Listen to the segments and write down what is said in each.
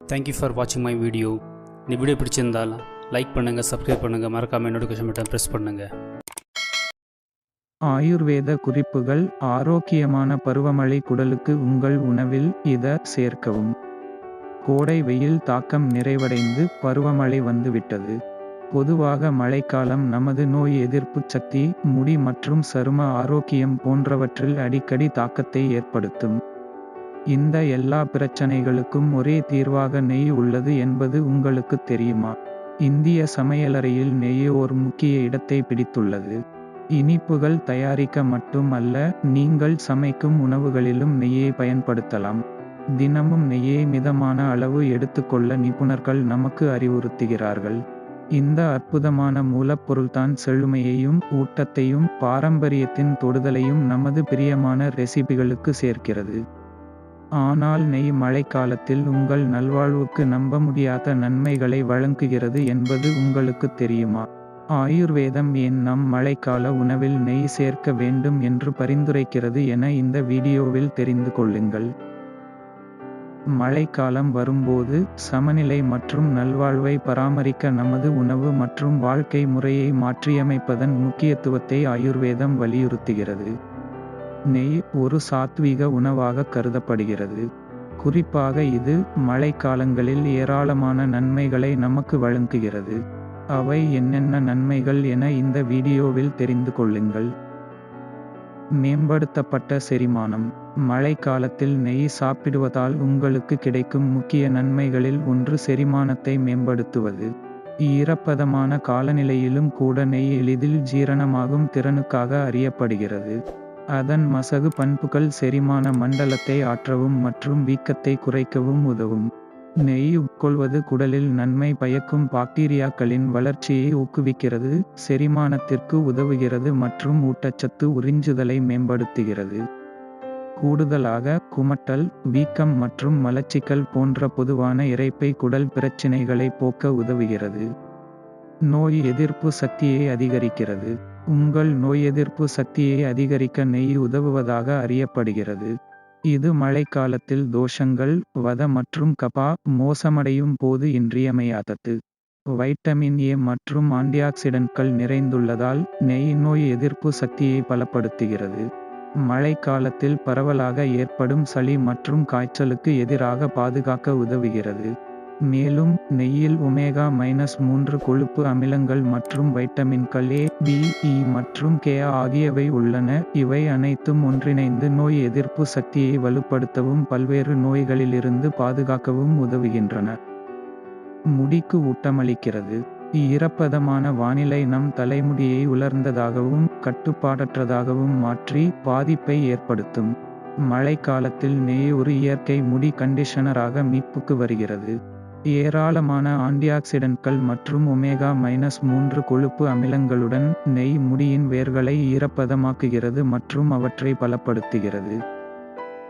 Thank you for வாட்சிங் my video இந்த video பிடிச்சிருந்தால் லைக் பண்ணுங்கள் சப்ஸ்கிரைப் பண்ணுங்கள் மறக்காமல் நோட்டிஃபிகேஷன் பட்டன் ப்ரெஸ் பண்ணுங்கள் ஆயுர்வேத குறிப்புகள் ஆரோக்கியமான பருவமழை குடலுக்கு உங்கள் உணவில் இத சேர்க்கவும். கோடை வெயில் தாக்கம் நிறைவடைந்து பருவமழை வந்துவிட்டது. பொதுவாக மழைக்காலம் நமது நோய் எதிர்ப்பு சக்தி முடி மற்றும் சரும ஆரோக்கியம் போன்றவற்றில் அடிக்கடி தாக்கத்தை ஏற்படுத்தும். இந்த எல்லா பிரச்சனைகளுக்கும் ஒரே தீர்வாக நெய் உள்ளது என்பது உங்களுக்கு தெரியுமா? இந்திய சமையலறையில் நெய் ஒரு முக்கிய இடத்தை பிடித்துள்ளது. இனிப்புகள் தயாரிக்க மட்டுமல்ல நீங்கள் சமைக்கும் உணவுகளிலும் நெய்யை பயன்படுத்தலாம். தினமும் நெய்யை மிதமான அளவு எடுத்துக்கொள்ள நிபுணர்கள் நமக்கு அறிவுறுத்துகிறார்கள். இந்த அற்புதமான மூலப்பொருள்தான் செழுமையையும் ஊட்டத்தையும் பாரம்பரியத்தின் தொடுதலையும் நமது பிரியமான ரெசிபிகளுக்கு சேர்க்கிறது. ஆனால் நெய் மழைக்காலத்தில் உங்கள் நல்வாழ்வுக்கு நம்ப முடியாத நன்மைகளை வழங்குகிறது என்பது உங்களுக்கு தெரியுமா? ஆயுர்வேதம் ஏன் நம் மழைக்கால உணவில் நெய் சேர்க்க வேண்டும் என்று பரிந்துரைக்கிறது என இந்த வீடியோவில் தெரிந்து கொள்ளுங்கள். மழைக்காலம் வரும்போது சமநிலை மற்றும் நல்வாழ்வை பராமரிக்க நமது உணவு மற்றும் வாழ்க்கை முறையை மாற்றியமைப்பதன் முக்கியத்துவத்தை ஆயுர்வேதம் வலியுறுத்துகிறது. நெய் ஒரு சாத்வீக உணவாக கருதப்படுகிறது. குறிப்பாக இது மழைக்காலங்களில் ஏராளமான நன்மைகளை நமக்கு வழங்குகிறது. அவை என்னென்ன நன்மைகள் என இந்த வீடியோவில் தெரிந்து கொள்ளுங்கள். மேம்படுத்தப்பட்ட செரிமானம். மழைக்காலத்தில் நெய் சாப்பிடுவதால் உங்களுக்கு கிடைக்கும் முக்கிய நன்மைகளில் ஒன்று செரிமானத்தை மேம்படுத்துவது. ஈரப்பதமான காலநிலையிலும் கூட நெய் எளிதில் ஜீரணமாகும் திறனுக்காக அறியப்படுகிறது. அதன் மசகு பண்புகள் செரிமான மண்டலத்தை ஆற்றவும் மற்றும் வீக்கத்தை குறைக்கவும் உதவும். நெய் உட்கொள்வது குடலில் நன்மை பயக்கும் பாக்டீரியாக்களின் வளர்ச்சியை ஊக்குவிக்கிறது செரிமானத்திற்கு உதவுகிறது மற்றும் ஊட்டச்சத்து உறிஞ்சுதலை மேம்படுத்துகிறது. கூடுதலாக குமட்டல் வீக்கம் மற்றும் மலச்சிக்கல் போன்ற பொதுவான இறைப்பை குடல் பிரச்சினைகளை போக்க உதவுகிறது. நோய் எதிர்ப்பு சக்தியை அதிகரிக்கிறது. உங்கள் நோய் எதிர்ப்பு சக்தியை அதிகரிக்க நெய் உதவுவதாக அறியப்படுகிறது. இது மழைக்காலத்தில் தோஷங்கள் வத மற்றும் கபா மோசமடையும் போது இன்றியமையாதது. வைட்டமின் ஏ மற்றும் ஆன்டிஆக்சிடென்ட்கள் நிறைந்துள்ளதால் நெய் நோய் எதிர்ப்பு சக்தியை பலப்படுத்துகிறது. மழைக்காலத்தில் பரவலாக ஏற்படும் சளி மற்றும் காய்ச்சலுக்கு எதிராக பாதுகாக்க உதவுகிறது. மேலும் நெய்யில் ஒமேகா மைனஸ் மூன்று கொழுப்பு அமிலங்கள் மற்றும் வைட்டமின்கள் ஏ பி இ மற்றும் கே ஆகியவை உள்ளன. இவை அனைத்தும் ஒன்றிணைந்து நோய் எதிர்ப்பு சக்தியை வலுப்படுத்தவும் பல்வேறு நோய்களிலிருந்து பாதுகாக்கவும் உதவுகின்றன. முடிக்கு ஊட்டமளிக்கிறது. ஈரப்பதமான வானிலை நம் தலைமுடியை உலர்ந்ததாகவும் கட்டுப்பாடற்றதாகவும் மாற்றி பாதிப்பை ஏற்படுத்தும். மழைக்காலத்தில் நெய் ஒரு இயற்கை முடி கண்டிஷனராக மீட்புக்கு வருகிறது. ஏராளமான ஆன்டிஆக்சிடென்ட்கள் மற்றும் ஒமேகா மைனஸ் மூன்று கொழுப்பு அமிலங்களுடன் நெய் முடியின் வேர்களை ஈரப்பதமாக்குகிறது மற்றும் அவற்றை பலப்படுத்துகிறது.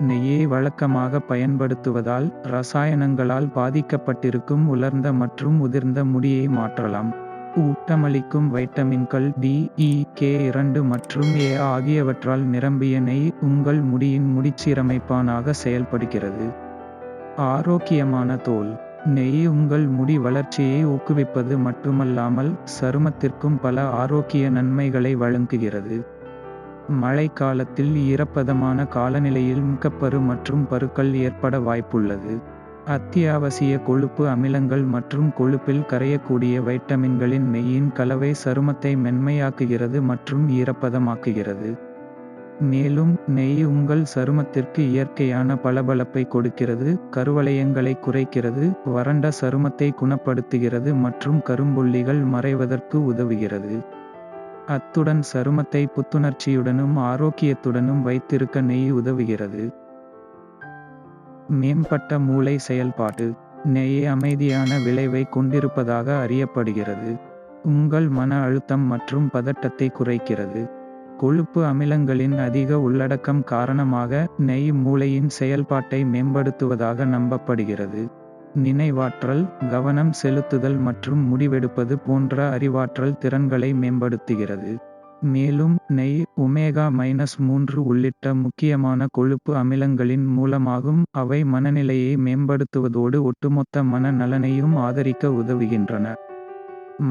நெய்யை வழக்கமாக பயன்படுத்துவதால் ரசாயனங்களால் பாதிக்கப்பட்டிருக்கும் உலர்ந்த மற்றும் உதிர்ந்த முடியை மாற்றலாம். ஊட்டமளிக்கும் வைட்டமின்கள் டி இ கே இரண்டு மற்றும் ஏ ஆகியவற்றால் நிரம்பிய நெய் உங்கள் முடியின் முடிச்சீரமைப்பானாக செயல்படுகிறது. ஆரோக்கியமான தோல். நெய் உங்கள் முடி வளர்ச்சியை ஊக்குவிப்பது மட்டுமல்லாமல் சருமத்திற்கும் பல ஆரோக்கிய நன்மைகளை வழங்குகிறது. மழைக்காலத்தில் ஈரப்பதமான காலநிலையில் மிக்கப்பரு மற்றும் பருக்கள் ஏற்பட வாய்ப்புள்ளது. அத்தியாவசிய கொழுப்பு அமிலங்கள் மற்றும் கொழுப்பில் கரையக்கூடிய வைட்டமின்களின் நெய்யின் கலவை சருமத்தை மென்மையாக்குகிறது மற்றும் ஈரப்பதமாக்குகிறது. மேலும் நெய் உங்கள் சருமத்திற்கு இயற்கையான பளபளப்பை கொடுக்கிறது கருவளையங்களை குறைக்கிறது வறண்ட சருமத்தை குணப்படுத்துகிறது மற்றும் கரும்புள்ளிகள் மறைவதற்கு உதவுகிறது. அத்துடன் சருமத்தை புத்துணர்ச்சியுடனும் ஆரோக்கியத்துடனும் வைத்திருக்க நெய் உதவுகிறது. மேம்பட்ட மூளை செயல்பாடு. நெய் அமைதியான விளைவை கொண்டிருப்பதாக அறியப்படுகிறது. உங்கள் மன அழுத்தம் மற்றும் பதட்டத்தை குறைக்கிறது. கொழுப்பு அமிலங்களின் அதிக உள்ளடக்கம் காரணமாக நெய் மூளையின் செயல்பாட்டை மேம்படுத்துவதாக நம்பப்படுகிறது. நினைவாற்றல் கவனம் செலுத்துதல் மற்றும் முடிவெடுப்பது போன்ற அறிவாற்றல் திறன்களை மேம்படுத்துகிறது. மேலும் நெய் ஒமேகா மைனஸ் மூன்று உள்ளிட்ட முக்கியமான கொழுப்பு அமிலங்களின் மூலமாகும். அவை மனநிலையை மேம்படுத்துவதோடு ஒட்டுமொத்த மன நலனையும் ஆதரிக்க உதவுகின்றன.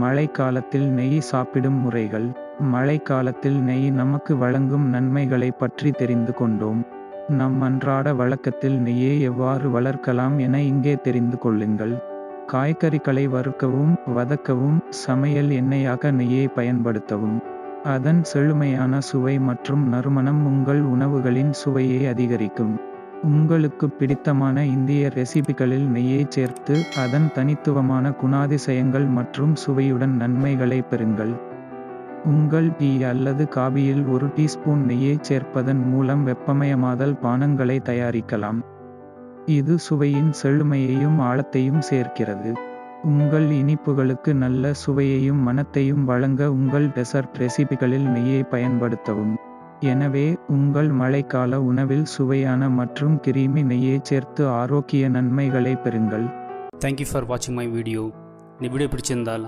மழைக்காலத்தில் நெய் சாப்பிடும் முறைகள். மழைக்காலத்தில் நெய் நமக்கு வழங்கும் நன்மைகளை பற்றி தெரிந்து கொண்டோம். நம் அன்றாட வழக்கத்தில் நெய்யை எவ்வாறு வளர்க்கலாம் என இங்கே தெரிந்து கொள்ளுங்கள். காய்கறிகளை வறுக்கவும் வதக்கவும் சமையல் எண்ணெயாக நெய்யை பயன்படுத்தவும். அதன் செழுமையான சுவை மற்றும் நறுமணம் உங்கள் உணவுகளின் சுவையை அதிகரிக்கும். உங்களுக்கு பிடித்தமான இந்திய ரெசிபிகளில் நெய்யை சேர்த்து அதன் தனித்துவமான குணாதிசயங்கள் மற்றும் சுவையுடன் நன்மைகளை பெறுங்கள். உங்கள் டீ அல்லது காபியில் ஒரு டீஸ்பூன் நெய்யை சேர்ப்பதன் மூலம் வெப்பமயமாதல் பானங்களை தயாரிக்கலாம். இது சுவையின் செழுமையையும் ஆழத்தையும் சேர்க்கிறது. உங்கள் இனிப்புகளுக்கு நல்ல சுவையையும் மனத்தையும் வழங்க உங்கள் டெசர்ட் ரெசிபிகளில் நெய்யை பயன்படுத்தவும். எனவே உங்கள் மழைக்கால உணவில் சுவையான மற்றும் கிரீமி நெய்யை சேர்த்து ஆரோக்கிய நன்மைகளை பெறுங்கள். தேங்க்யூ ஃபார் வாட்சிங் மை வீடியோ இந்த வீடியோ பிடிச்சிருந்தால்